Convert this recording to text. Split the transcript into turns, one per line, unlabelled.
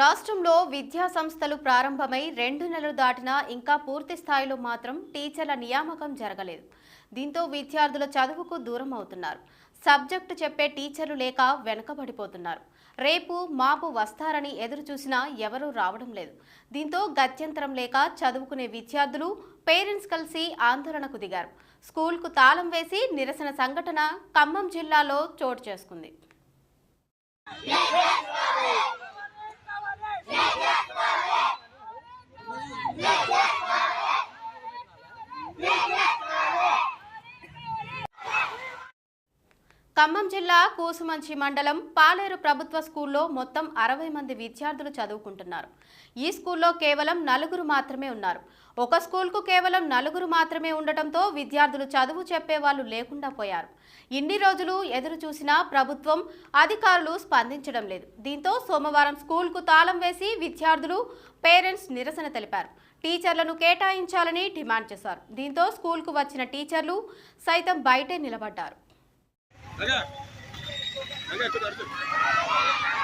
రాష్ట్రంలో విద్యా సంస్థలు ప్రారంభమై రెండు నెలలు దాటినా ఇంకా పూర్తి స్థాయిలో మాత్రం టీచర్ల నియామకం జరగలేదు. దీంతో విద్యార్థుల చదువుకు దూరం అవుతున్నారు. సబ్జెక్టు చెప్పే టీచర్లు లేక వెనకబడిపోతున్నారు. రేపు మాపు వస్తారని ఎదురు చూసినా ఎవరూ రావడం లేదు. దీంతో గత్యంతరం లేక చదువుకునే విద్యార్థులు పేరెంట్స్ కలిసి ఆందోళనకు దిగారు. స్కూల్కు తాళం వేసి నిరసన సంఘటన ఖమ్మం జిల్లాలో చోటు చేసుకుంది. ఖమ్మం జిల్లా కూసుమంచి మండలం పాలేరు ప్రభుత్వ స్కూల్లో మొత్తం అరవై మంది విద్యార్థులు చదువుకుంటున్నారు. ఈ స్కూల్లో కేవలం నలుగురు మాత్రమే ఉన్నారు. ఒక స్కూల్కు కేవలం నలుగురు మాత్రమే ఉండటంతో విద్యార్థులు చదువు చెప్పేవాళ్ళు లేకుండా పోయారు. ఇన్ని రోజులు ఎదురు చూసినా ప్రభుత్వం అధికారులు స్పందించడం లేదు. దీంతో సోమవారం స్కూల్కు తాళం వేసి విద్యార్థులు పేరెంట్స్ నిరసన తెలిపారు. టీచర్లను కేటాయించాలని డిమాండ్ చేశారు. దీంతో స్కూల్కు వచ్చిన టీచర్లు సైతం బయటే నిలబడ్డారు.
राजा राजा कुछ अर्जुन